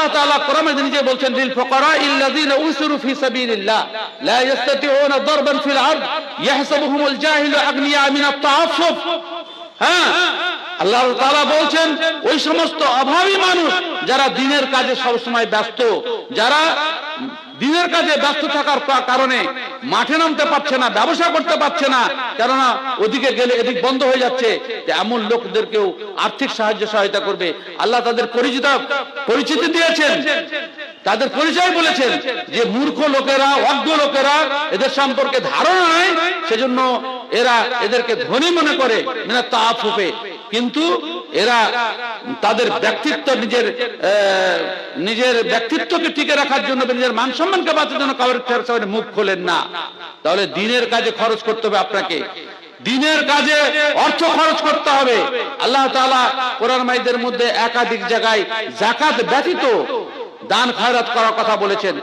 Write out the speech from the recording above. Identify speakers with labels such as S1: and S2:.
S1: আল্লাহ তাআলা কোরআনে নিজে বলছেন, লিল ফুকারা ইল্লাযিনা উসিরু ফি সাবিলিল্লাহ, লা ইস্তাতিউনা দরবান ফিল আরদ, ইয়াহসাবুহুমুল জাহিলু আগনিয়া মিনাত তাআফফুফ। হ্যাঁ আল্লাহ তাআলা বলছেন, ওই সমস্ত অভাবী মানুষ যারা দিনের কাজে সবসময় ব্যস্ত, যারা দিনের কাজে ব্যস্ত থাকার কারণে মাঠে নামতে পারছে না, ব্যবসা করতে পারছে না। কেননা ওদিকে গেলে এদিক বন্ধ হয়ে যাচ্ছে এমন লোকদেরকেও আর্থিক সাহায্য সহায়তা করবে। আল্লাহ তাদের পরিচিত পরিচিতি দিয়েছেন। তাদের পরিচয় বলেছেন যে মূর্খ লোকেরা, অজ্ঞ লোকেরা এদের সম্পর্কে ধারণা নাই, সেজন্য এরা এদেরকে ধনী মনে করে মানে তাফুফে কিন্তু এরা তাদের ব্যক্তিত্ব নিজের নিজের ব্যক্তিত্বকে টিকে রাখার জন্য নিজের মান সম্মানকে বাঁচার জন্য কারোর সামনে মুখ খোলেন না। তাহলে দিনের কাজে খরচ করতে হবে আপনাকে। দিনের কাজে অর্থ খরচ করতে হবে। আল্লাহ তাআলা কোরআন মাইদের মধ্যে একাধিক জায়গায় জাকাত ব্যতীত দান খয়রাত করার কথা বলেছেন।